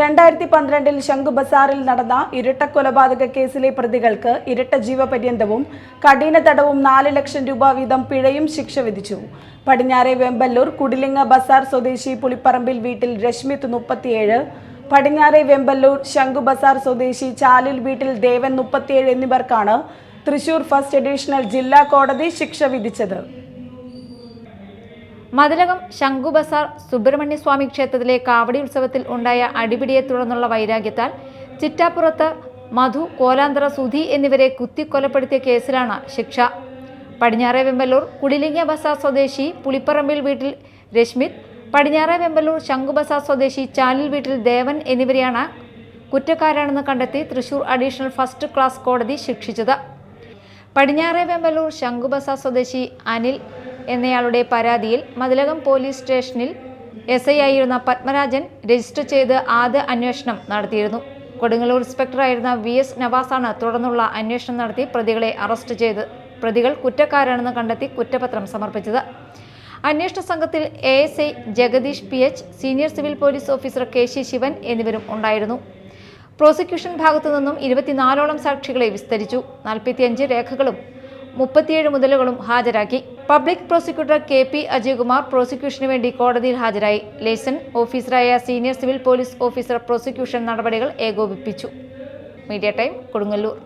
രണ്ടായിരത്തി പന്ത്രണ്ടിൽ ശംഖു ബസാറിൽ നടന്ന ഇരട്ട കൊലപാതക കേസിലെ പ്രതികൾക്ക് ഇരട്ട ജീവപര്യന്തവും കഠിന തടവും നാല് ലക്ഷം രൂപ വീതം പിഴയും ശിക്ഷ വിധിച്ചു. പടിഞ്ഞാറെ വെമ്പല്ലൂർ കുടിലിങ്ങ ബസാർ സ്വദേശി പുളിപ്പറമ്പിൽ വീട്ടിൽ രശ്മിത്ത് മുപ്പത്തിയേഴ് പടിഞ്ഞാറെ വെമ്പല്ലൂർ ശംഖു ബസാർ സ്വദേശി ചാലിൽ വീട്ടിൽ ദേവൻ മുപ്പത്തിയേഴ് എന്നിവർക്കാണ് തൃശൂർ ഫസ്റ്റ് അഡീഷണൽ ജില്ലാ കോടതി ശിക്ഷ വിധിച്ചത്. മതിലകം ശംഖുബസാർ സുബ്രഹ്മണ്യസ്വാമി ക്ഷേത്രത്തിലെ കാവടി ഉത്സവത്തിൽ ഉണ്ടായ അടിപിടിയെ തുടർന്നുള്ള വൈരാഗ്യത്താൽ ചിറ്റാപ്പുറത്ത് മധു കോലാന്തറ സുധി എന്നിവരെ കുത്തിക്കൊലപ്പെടുത്തിയ കേസിലാണ് ശിക്ഷ. പടിഞ്ഞാറെ വെമ്പല്ലൂർ കുടിലിംഗ ബസാർ സ്വദേശി പുളിപ്പറമ്പിൽ വീട്ടിൽ രശ്മിത് പടിഞ്ഞാറെ വെമ്പല്ലൂർ ശംഖുബസാർ സ്വദേശി ചാലിൽ വീട്ടിൽ ദേവൻ എന്നിവരെയാണ് കുറ്റക്കാരാണെന്ന് കണ്ടെത്തി തൃശൂർ അഡീഷണൽ ഫസ്റ്റ് ക്ലാസ് കോടതി ശിക്ഷിച്ചത്. പടിഞ്ഞാറെ വെമ്പലൂർ ശംഖുബസാർ സ്വദേശി അനിൽ എന്നയാളുടെ പരാതിയിൽ മതിലകം പോലീസ് സ്റ്റേഷനിൽ എസ് ഐ ആയിരുന്ന പത്മരാജൻ രജിസ്റ്റർ ചെയ്ത് ആദ്യ അന്വേഷണം നടത്തിയിരുന്നു. കൊടുങ്ങല്ലൂർ ഇൻസ്പെക്ടറായിരുന്ന വി എസ് നവാസാണ് തുടർന്നുള്ള അന്വേഷണം നടത്തി പ്രതികളെ അറസ്റ്റ് ചെയ്ത് പ്രതികൾ കുറ്റക്കാരാണെന്ന് കണ്ടെത്തി കുറ്റപത്രം സമർപ്പിച്ചത്. അന്വേഷണ സംഘത്തിൽ A S I Jagadish P H senior civil police officer K ശി ശിവൻ എന്നിവരും ഉണ്ടായിരുന്നു. പ്രോസിക്യൂഷൻ ഭാഗത്തു നിന്നും ഇരുപത്തിനാലോളം സാക്ഷികളെ വിസ്തരിച്ചു. നാൽപ്പത്തിയഞ്ച് രേഖകളും മുപ്പത്തിയേഴ് മുതലുകളും ഹാജരാക്കി. Public prosecutor K P Ajaykumar പ്രോസിക്യൂഷന് വേണ്ടി കോടതിയിൽ ഹാജരായി. ലേസൺ ഓഫീസറായ senior civil police officer prosecution നടപടികൾ ഏകോപിപ്പിച്ചു. Media time Kodungallur.